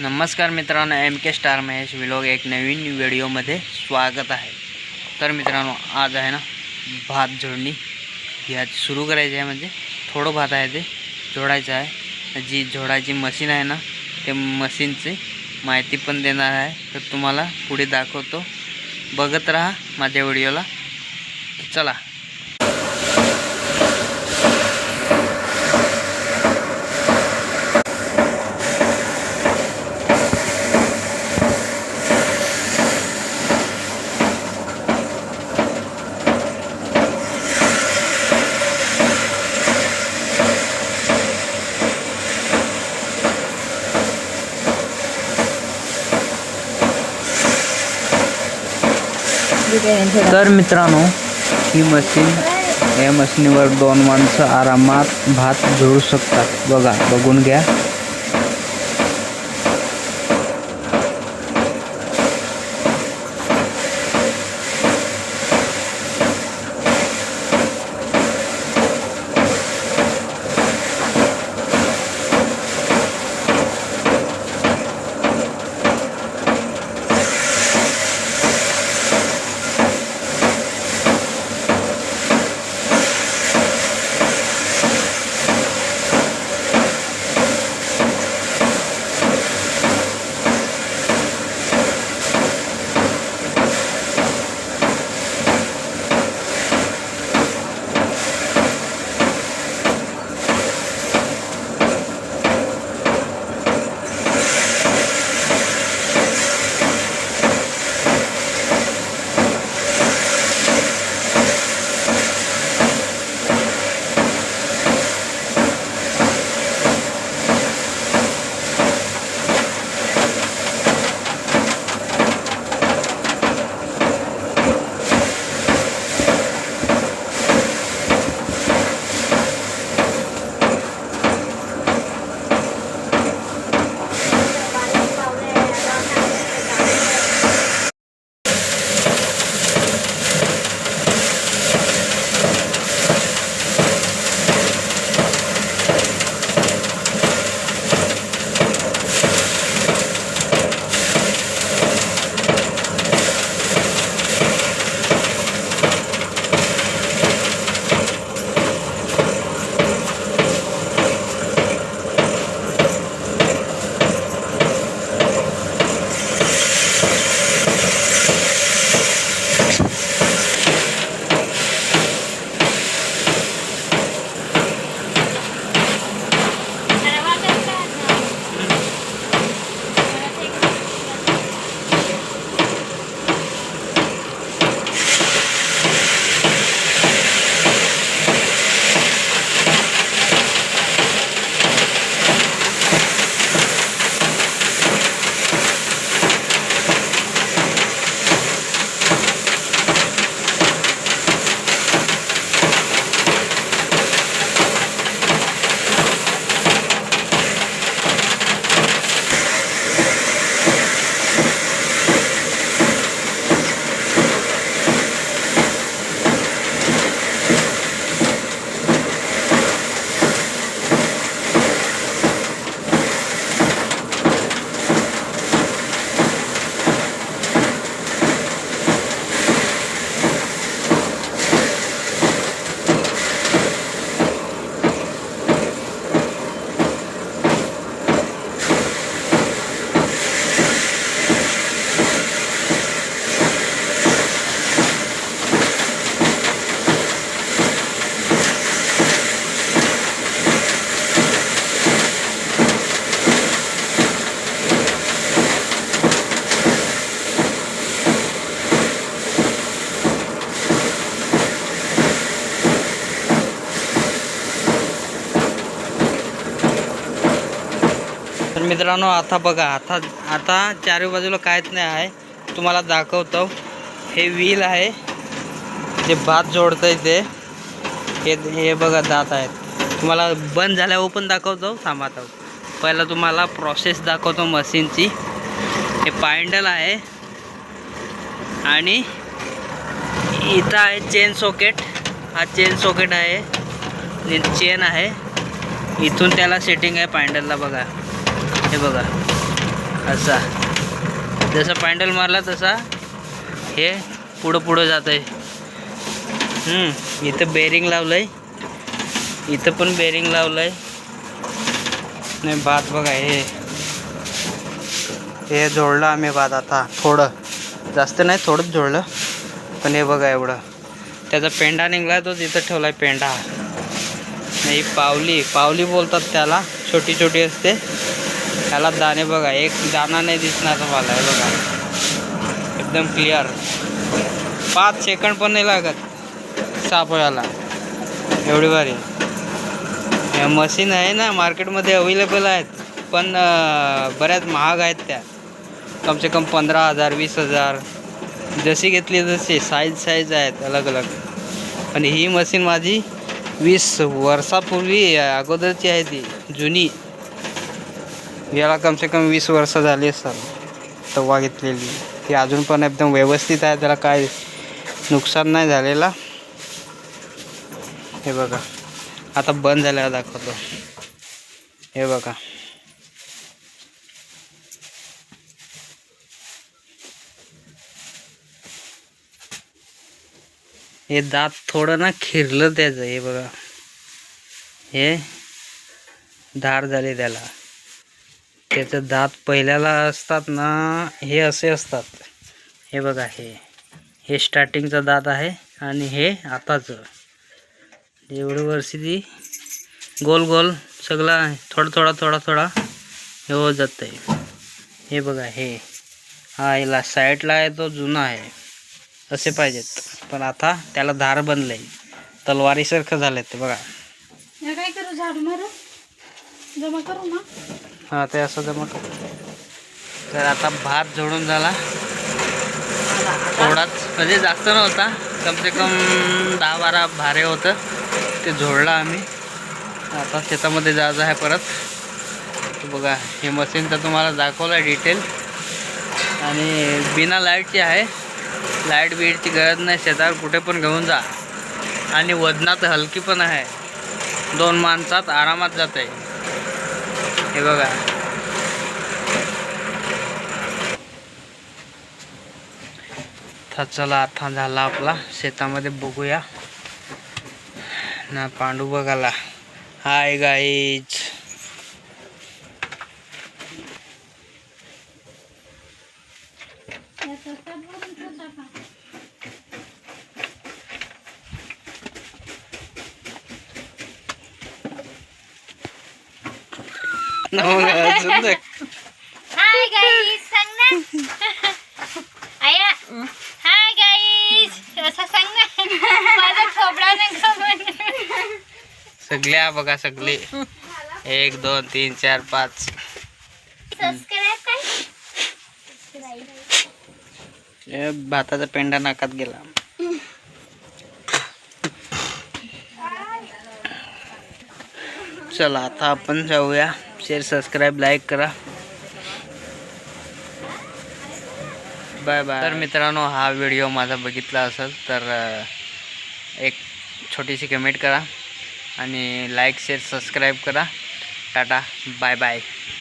नमस्कार मित्रांनो M K star Mahesh vlog एक नवीन व्हिडिओमध्ये स्वागत आहे. तर मित्रांनो आज आहे ना भात जोडणी ही आज सुरू करायची आहे म्हणजे थोडं भात आहे ते जोडायचं आहे. जी जोडायची मशीन आहे ना ते मशीनची माहिती पण देणार आहे. तर तुम्हाला पुढे दाखवतो. बघत राहा माझ्या व्हिडिओला. चला. तर मित्रांनो ही मशीन या मशीनीवर दोन माणसं आरामात भात झोडू शकतात. बघा बघून घ्या. मित्रांनो आता बघा आता आता चारी बाजूला काहीच नाही आहे. तुम्हाला दाखवतो. हे व्हील आहे. जे भात जोडतं ते. हे हे बघा दात आहेत. तुम्हाला बंद झाल्यावर पण दाखवतो. थांबातो पहिला तुम्हाला प्रोसेस दाखवतो मशीनची. हे पायंडल आहे. आणि इथं आहे चेन सॉकेट हा चेन सॉकेट आहे. चेन आहे. इथून त्याला सेटिंग आहे पॅन्डलला बघा. हे बघा. असा. जसं पॅन्डल मारला तसा हे पुढं पुढं जात आहे इथं बेरिंग लावलं आहे इथं पण बेरिंग लावलं आहे नाही भात बघा हे. हे जोडलं आम्ही भात आता थोडं. जास्त नाही थोडंच जोडलं. पण हे बघा एवढं. त्याचा पेंडा निघला तो तिथं ठेवलाय पेंडा नाही पावली. पावली बोलतात त्याला. छोटी छोटी असते. याला दाणे बघा एक दाणा नाही दिसणार मला हे बघा. एकदम क्लिअर पाच सेकंड पण नाही लागत सापळ्याला. एवढी भारी. मशीन आहे ना मार्केटमध्ये अवेलेबल आहेत पण बऱ्याच महाग आहेत त्या. कमसे कम पंधरा हजार वीस हजार. जशी घेतली तशी साईज साईज आहेत अलग अलग पण ही मशीन माझी वीस वर्षापूर्वी अगोदरची आहे ती जुनी. याला कमसे कम वीस वर्ष झाली असतात तेव्हा घेतलेली. ती अजून पण एकदम व्यवस्थित आहे त्याला काय नुकसान नाही झालेला. हे बघा आता बंद झाल्यावर दाखवतो. हे बघा. हे दात थोडं ना खिरलं त्याचं हे बघा. हे धार झाले त्याला. त्याचं दात पहिल्याला असतात ना हे असे असतात. हे बघा हे. हे स्टार्टिंगचं दात आहे आणि हे आताचं. एवढं वर्षी ती गोल गोल सगळा थोडा थोडा थोडा थोडा हे होत जातं आहे हे बघा हे. हा याला साईडला आहे तो जुना आहे. असे पाहिजेत. पण आता त्याला धार बनलं आहे तलवारीसारखं झालं ते बघा. काय करू झाडू मारू? जमा करू ना हां ते असं जमत तर आता भात जोडून झाला. थोडाच म्हणजे जास्त नव्हता. कमसे कम दहा बारा भारे होतं. ते जोडलं आम्ही. आता शेतामध्ये जायचं आहे परत. बघा हे मशीन तर तुम्हाला दाखवलं आहे डिटेल आणि बिना लाईटची आहे. लाइट बीटची गरज नाही. शेतावर कुठे पण घेऊन जा. आणि वजनात हलकी पण आहे. दोन माणसात आरामात जाते हे बघा. तर चला आता झाला आपला. शेतामध्ये बघूया. ना पांडू बघाला हाय गाईज हाय गाईज सांग ना आया हाय गाईज असं सांग ना माझा थोबडा ना सगळ्या बघा सगळे. एक दोन तीन चार पाच. भाताचा पेंडा नाकात गेला. चला आता आपण जाऊया. शेअर सबस्क्राईब लाईक करा. बाय बाय तर मित्रांनो हा व्हिडिओ माझा बघितला असेल तर एक छोटीशी कमेंट करा आणि लाईक शेअर सबस्क्राईब करा. Tata bye bye